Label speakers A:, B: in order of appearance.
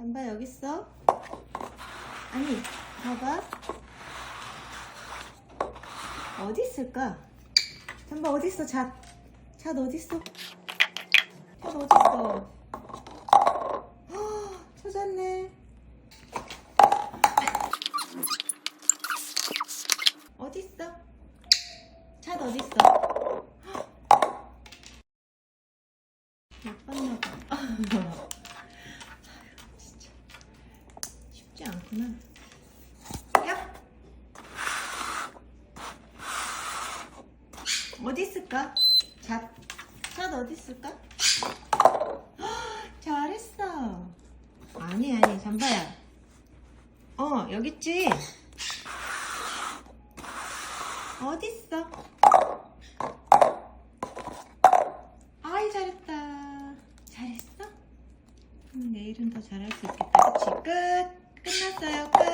A: 잠바 여기 있어? 아니, 봐봐. 어디 있을까? 잠바 어디 있어? 잣. 잣 어디 있어? 잣 어디 있어? 헉, 찾았네. 어디 있어? 잣 어디 있어? 못 봤나 봐. 쉽지 않구나. 야! 어디 있을까? 잣. 잣 어디 있을까? 헉, 잘했어. 아니 아니 잠바야. 어 여기 있지. 어디 있어? 아이 잘했다. 잘했어? 음, 내일은 더 잘할 수 있겠다. 그치? 끝. 끝났어요. 끝.